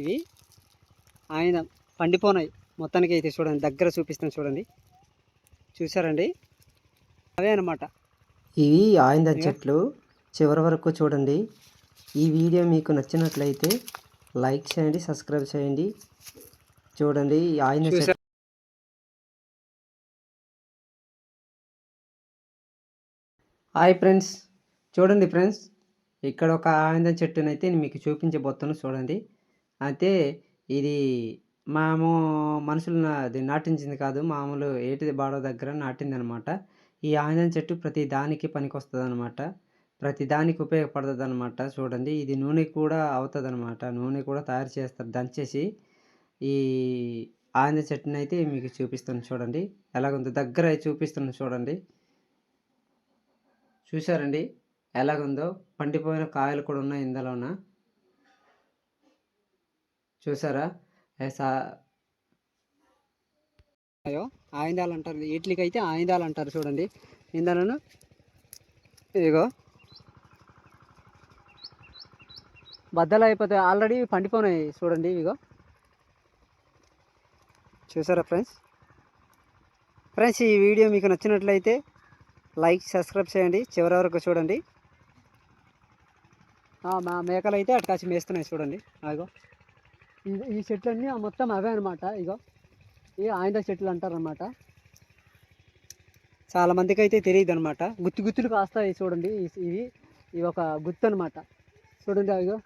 ఇవి. ఆయన పండిపోనాయి. మొత్తానికి అయితే చూడండి దగ్గర చూపిస్తాను చూడండి. చూసారండి అవే అనమాట ఇవి ఆయింద ఇక. చెట్లు. చివరి వరకు చూడండి. ఈ వీడియో మీకు నచ్చినట్లయితే లైక్ చేయండి సబ్స్క్రైబ్ చేయండి. చూడండి ఆయింద చెట్లు హాయ్ ఫ్రెండ్స్. చూడండి ఫ్రెండ్స్ ఇక్కడ ఒక ఆనందం చెట్టునైతే నేను మీకు చూపించబోతాను చూడండి. అయితే ఇది మాము మనుషులు అది నాటించింది కాదు మామూలు ఏటిది బాడో దగ్గర నాటింది అనమాట ఈ ఆనందం చెట్టు ప్రతి దానికి పనికొస్తుంది అనమాట ప్రతి దానికి ఉపయోగపడుతుంది అనమాట చూడండి ఇది నూనె కూడా అవుతుంది అనమాట నూనె కూడా తయారు చేస్తారు దంచేసి ఈ ఆనంద చెట్టుని అయితే మీకు చూపిస్తాను చూడండి. ఎలాగుందో దగ్గర చూపిస్తున్నాను చూడండి. చూసారండి ఎలాగుందో? పండిపోయిన కాయలు కూడా ఉన్నాయి ఇందులోన. చూసారా? అయ్యో ఆయుధాలు అంటారు. వీటికి అయితే ఆయుధాలు అంటారు చూడండి. ఇందాలను ఇదిగో. బద్దలు అయిపోతాయి. ఆల్రెడీ పండిపోయినాయి చూడండి ఇదిగో చూసారా ఫ్రెండ్స్? ఫ్రెండ్స్ ఈ వీడియో మీకు నచ్చినట్లయితే లైక్ సబ్స్క్రైబ్ చేయండి. చివరి వరకు చూడండి. మా మేకలు అయితే అటు కాసి మేస్తున్నాయి చూడండి. అదిగో. ఈ- ఈ చెట్లన్నీ మొత్తం అవే అనమాట ఇగో ఈ ఆయన చెట్లు అంటారనమాట చాలా మందికి అయితే తెలియదు అనమాట గుత్తి గుత్తులు కాస్తాయి చూడండి. ఇవి ఇవి ఒక గుత్తు అనమాట చూడండి అవిగో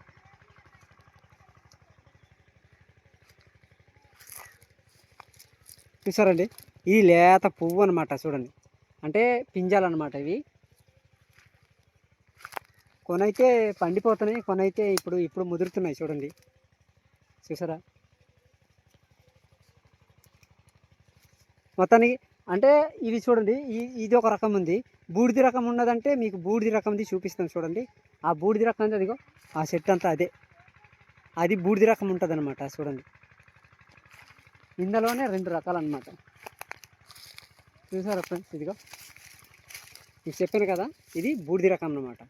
చూసారండి? ఇది లేత పువ్వు అనమాట చూడండి. అంటే పింజాలన్నమాట ఇవి. కొనైతే పండిపోతున్నాయి. కొనైతే ఇప్పుడు ఇప్పుడు ముదురుతున్నాయి చూడండి. చూసారా? మొత్తానికి అంటే ఇది చూడండి ఇది ఒక రకం ఉంది. బూడిది రకం ఉన్నదంటే మీకు బూడిది రకంది చూపిస్తాను చూడండి. ఆ బూడిది రకం అదిగో ఆ చెట్టు అంతా అదే. అది బూడిది రకం ఉంటుంది అనమాట చూడండి. ఇందులోనే రెండు రకాలు అనమాట చూసారా ఫ్రెండ్స్ ఇదిగో? మీకు చెప్పాను కదా ఇది బూడిది రకం అన్నమాట.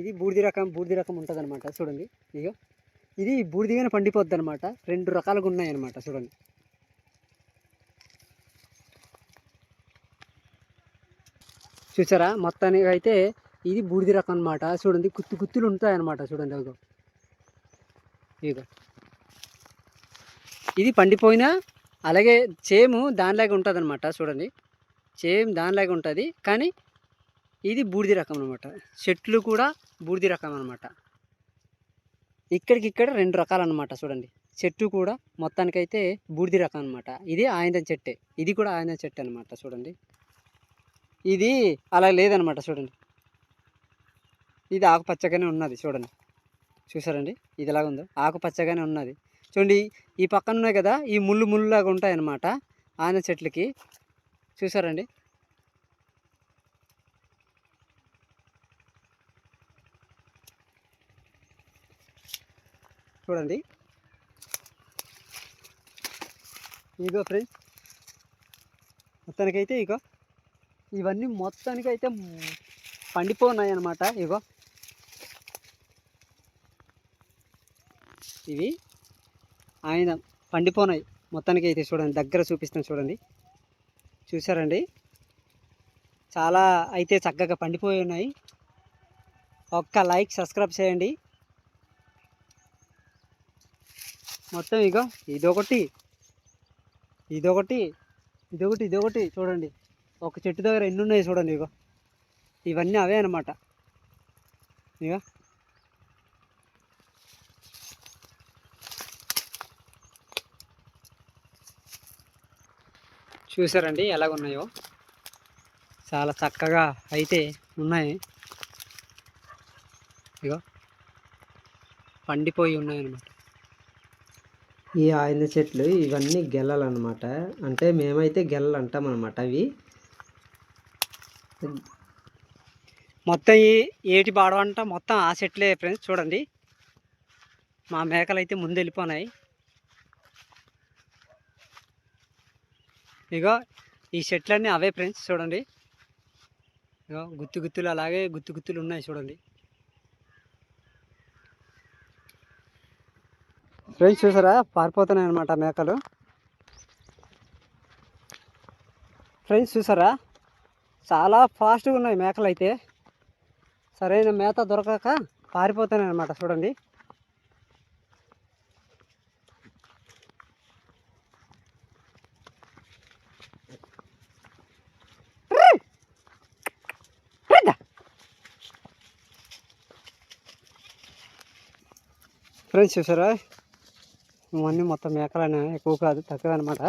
ఇది బూడిది రకం బూడిది రకం ఉంటుంది అనమాట చూడండి. ఇదిగో. ఇది బూడిదిగానే పండిపోద్ది అనమాట రెండు రకాలుగా ఉన్నాయన్నమాట చూడండి. చూసారా? మొత్తానికి అయితే ఇది బూడిది రకం అనమాట చూడండి గుత్తు గుత్తులు ఉంటాయన్నమాట చూడండి అదిగో. ఇదిగో. ఇది పండిపోయిన అలాగే చేము దానిలాగే ఉంటుంది అనమాట చూడండి. చేమ్ దానిలాగే ఉంటుంది కానీ ఇది బూడిది రకం అనమాట చెట్లు కూడా బూడిది రకం అనమాట ఇక్కడికి ఇక్కడ రెండు రకాలు అనమాట చూడండి. చెట్టు కూడా మొత్తానికైతే బూడిది రకం అనమాట ఇది ఆయుధం చెట్టే. ఇది కూడా ఆయుధం చెట్టు అనమాట చూడండి. ఇది అలా లేదనమాట చూడండి. ఇది ఆకుపచ్చగానే ఉన్నది చూడండి. చూసారండి? ఇది ఎలాగ ఉందో ఆకుపచ్చగానే ఉన్నది. చూడండి ఈ పక్కన ఉన్నాయి కదా ఈ ముళ్ళు ముళ్ళులాగా ఉంటాయన్నమాట ఆయన చెట్లకి. చూసారండి? చూడండి. ఇగో ఫ్రెండ్స్ మొత్తానికైతే ఇగో ఇవన్నీ మొత్తానికైతే పండిపోన్నాయి అన్నమాట ఇగో. ఇవి ఆయన పండిపోనాయి. మొత్తానికి అయితే చూడండి దగ్గర చూపిస్తాను చూడండి. చూసారండి? చాలా అయితే చక్కగా పండిపోయి ఉన్నాయి. ఒక్క లైక్ సబ్స్క్రైబ్ చేయండి. మొత్తం ఇగో ఇదొకటి ఇదొకటి ఇదొకటి ఇదొకటి చూడండి. ఒక చెట్టు దగ్గర ఎన్ని ఉన్నాయి చూడండి ఇగో. ఇవన్నీ అవే అనమాట ఇగో. చూసారండి ఎలాగున్నాయో? చాలా చక్కగా అయితే ఉన్నాయి. ఇగో. పండిపోయి ఉన్నాయి అన్నమాట. ఈ ఆయన చెట్లు ఇవన్నీ గెల్లలన్నమాట అంటే మేమైతే గెల్లలు అంటాం అనమాట అవి. మొత్తం ఈ ఏటి బాడవంట మొత్తం ఆ చెట్లే ఫ్రెండ్స్ చూడండి. మా మేకలు అయితే ముందు వెళ్ళిపోయినాయి ఇగో ఈ చెట్లన్నీ అవే ఫ్రెండ్స్ చూడండి. ఇగో గుత్తు గుత్తులు అలాగే గుత్తు గుత్తులు ఉన్నాయి చూడండి. ఫ్రెండ్స్ చూసారా? పారిపోతున్నాయి అనమాట మేకలు. ఫ్రెండ్స్ చూసారా? చాలా ఫాస్ట్గా ఉన్నాయి మేకలు అయితే సరైన మేత దొరకక పారిపోతున్నాయి అనమాట చూడండి. ఫ్రెండ్స్ చూసారా? ఇవన్నీ మొత్తం మేకలనే ఎక్కువ కాదు తక్కువ అనమాట